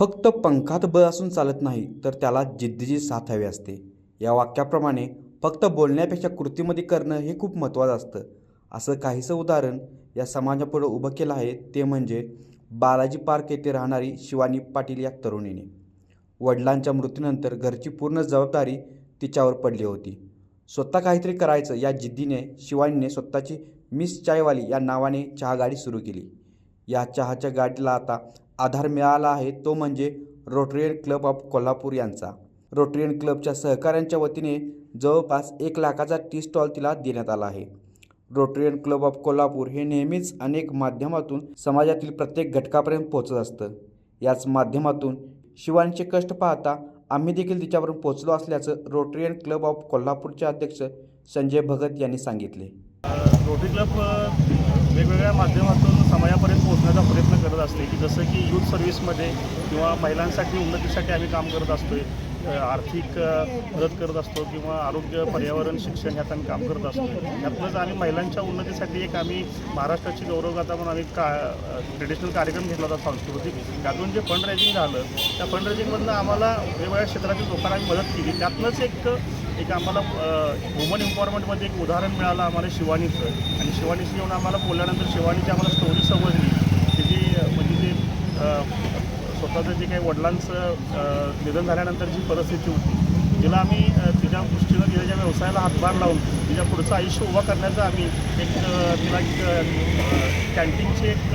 फक्त पंखात बळ असून चालत नाही तर त्याला जिद्दीची साथ हवी असते. या वाक्याप्रमाणे फक्त बोलण्यापेक्षा कृतीमध्ये करणं हे खूप महत्त्वाचं असतं. असं काहीसं उदाहरण या समाजापुढं उभं केलं आहे ते म्हणजे बालाजी पार्क येथे राहणारी शिवानी पाटील या तरुणीने. वडिलांच्या मृत्यूनंतर घरची पूर्ण जबाबदारी तिच्यावर पडली होती. स्वतः काहीतरी करायचं या जिद्दीने शिवानीने स्वतःची मिस चायवाली या नावाने चहागाडी सुरू केली. या चहाच्या गाडीला आता आधार मिळाला आहे. तो म्हणजे रोटरियन क्लब ऑफ कोल्हापूर यांचा. रोटरियन क्लबच्या सहकाऱ्यांच्या वतीने जवळपास एक लाखाचा टी स्टॉल तिला देण्यात आला आहे. रोटरियन क्लब ऑफ कोल्हापूर हे नेहमीच अनेक माध्यमातून समाजातील प्रत्येक घटकापर्यंत पोहोचत असतं. याच माध्यमातून शिवांचे कष्ट पाहता आम्ही देखील तिच्यापर्यंत पोहोचलो असल्याचं रोटरियन क्लब ऑफ कोल्हापूरचे अध्यक्ष संजय भगत यांनी सांगितले. रोटरी क्लब वेगवेगळ्या माध्यमातून समाजापर्यंत पोहोचण्याचा प्रयत्न करत असते की जसं की यूथ सर्व्हिसमध्ये किंवा महिलांसाठी उन्नतीसाठी आम्ही काम करत असतो आहे आर्थिक मदत करत असतो किंवा आरोग्य पर्यावरण शिक्षण ह्यात आम्ही काम करत असतो. यातूनच आम्ही महिलांच्या उन्नतीसाठी एक आम्ही महाराष्ट्राची गौरवगाथा म्हणून आम्ही का ट्रेडिशनल कार्यक्रम घेतला होता सांस्कृतिक. त्यातून जे फंड रेजिंग झालं त्या फंड रेजिंगमधनं आम्हाला वेगवेगळ्या क्षेत्रातील लोकांना आम्ही मदत केली. त्यातनंच एक एक आम्हाला वुमन एम्पॉवरमेंटमध्ये एक उदाहरण मिळालं आम्हाला शिवानीचं. आणि शिवानीशी येऊन आम्हाला बोलल्यानंतर शिवानीची आम्हाला स्टोरी समजली. तिची म्हणजे ते स्वतःचं जे काही वडिलांचं निधन झाल्यानंतर जी परिस्थिती होती तिला आम्ही तिच्या दृष्टीनं तिच्या ज्या व्यवसायाला हातभार लावून तिच्या पुढचं आयुष्य उभं करण्याचं आम्ही एक तिला एक कॅन्टीनची एक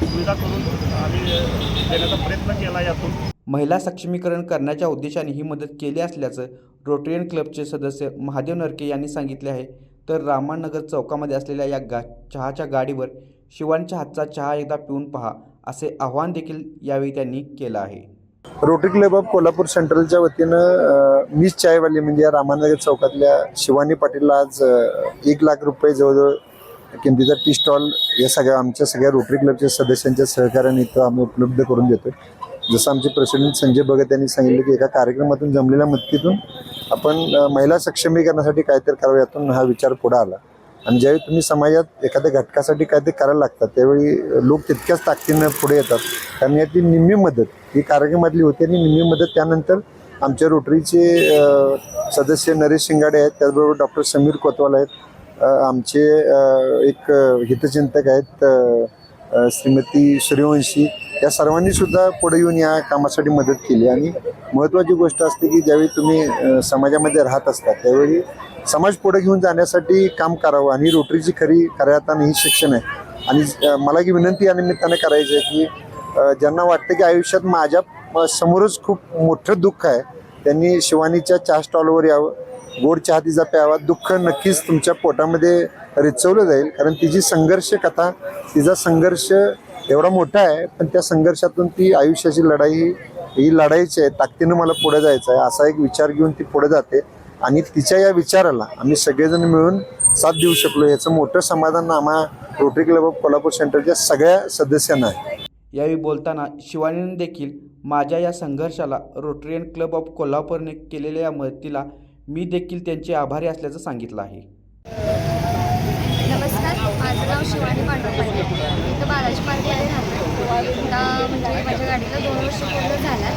सुविधा करून आम्ही देण्याचा प्रयत्न केला यातून. महिला सक्षमीकरण करण्याच्या उद्देशाने ही मदत केली असल्याचं रोटरियन क्लबचे सदस्य महादेव नरके यांनी सांगितले आहे. तर रामानगर चौकामध्ये असलेल्या या गा चहाच्या गाडीवर शिवांच्या हातचा चहा एकदा पिऊन पहा असे आव्हान देखील यावेळी त्यांनी केलं आहे. रोटरी क्लब ऑफ कोल्हापूर सेंट्रलच्या वतीनं मिस चायवाली म्हणजे या रामानगर चौकातल्या शिवानी पाटीलला आज एक लाख रुपये जवळजवळ किमतीचा टी स्टॉल या सगळ्या आमच्या सगळ्या रोटरी क्लबच्या सदस्यांच्या सहकार्याने इथं आम्ही उपलब्ध करून देतो जसं आमचे प्रेसिडेंट संजय भगत यांनी सांगितलं की एका कार्यक्रमातून जमलेल्या मदतीतून आपण महिला सक्षमीकरणासाठी काहीतरी करावं यातून हा विचार पुढे आला. आणि ज्यावेळी तुम्ही समाजात एखाद्या घटकासाठी काहीतरी करायला लागतात त्यावेळी लोक तितक्याच ताकदीनं पुढे येतात. कारण यातली निम्मी मदत ही कार्यक्रमातली होती आणि निम्मी मदत त्यानंतर आमच्या रोटरीचे सदस्य नरेश शिंगाडे आहेत त्याचबरोबर डॉक्टर समीर कोतवाल आहेत आमचे एक हितचिंतक आहेत श्रीमती सूर्यवंशी या सर्वांनी सुद्धा पुढे येऊन या कामासाठी मदत केली. आणि महत्त्वाची गोष्ट असते की ज्यावेळी तुम्ही समाजामध्ये राहत असता त्यावेळी समाज पुढे घेऊन जाण्यासाठी काम करावं. आणि रोटरीची खरी खऱ्या अर्थानं ही शिक्षण आहे. आणि मला की विनंती या निमित्तानं करायची आहे की ज्यांना वाटतं की आयुष्यात माझ्या समोरच खूप मोठं दुःख आहे त्यांनी शिवानीच्या चहा स्टॉलवर यावं गोड चहा तिचा प्यावा. दुःख नक्कीच तुमच्या पोटामध्ये रिचवलं जाईल. कारण तिची संघर्ष कथा तिचा संघर्ष एवढा मोठा आहे पण त्या संघर्षातून ती आयुष्याची लढाई ही- ही लढाईची आहे ताकदीनं मला पुढे जायचं आहे असा एक विचार घेऊन ती पुढे जाते. आणि तिच्या या विचाराला आम्ही सगळेजण मिळून साथ देऊ शकलो याचं मोठं समाधान आम्हा रोटरी क्लब ऑफ कोल्हापूर सेंटरच्या सगळ्या सदस्यांना आहे. यावेळी बोलताना शिवानीने देखील माझ्या या संघर्षाला रोटरियन क्लब ऑफ कोल्हापूरने केलेल्या या मदतीला मी देखील त्यांचे आभारी असल्याचं सांगितलं आहे. नमस्कार माझं नाव शिवानी पांडव पाटील इथं बालाजी पार्कमध्ये राहते. आता म्हणजे माझ्या गाडीला दोन वर्ष पूर्ण झाल्यात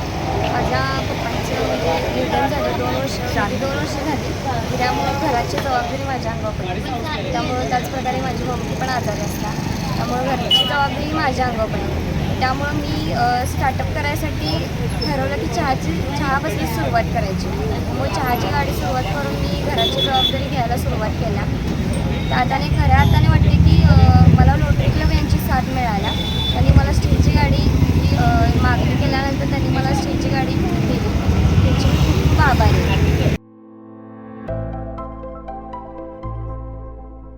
माझ्या पप्पांचं म्हणजे निधन झालं दोन वर्ष म्हणजे दोन वर्ष झाली. त्यामुळं घराची जबाबदारी माझ्या अंगावर पडली. त्यामुळं त्याचप्रकारे माझी मम्मी पण आजारी असतात. त्यामुळं घराची जबाबदारी माझ्या अंगावर पडली. त्यामुळं मी स्टार्टअप करायसाठी ठरवलं की चहाची चहापासून सुरुवात करायची. मग चहाची गाडी सुरुवात करून मी घराची जबाबदारी घ्यायला सुरुवात केल्या. आता खऱ्या अर्थाने वाटते की मला लोटरी क्लब यांची साथ मिळाला. आणि मला स्टीलची गाडी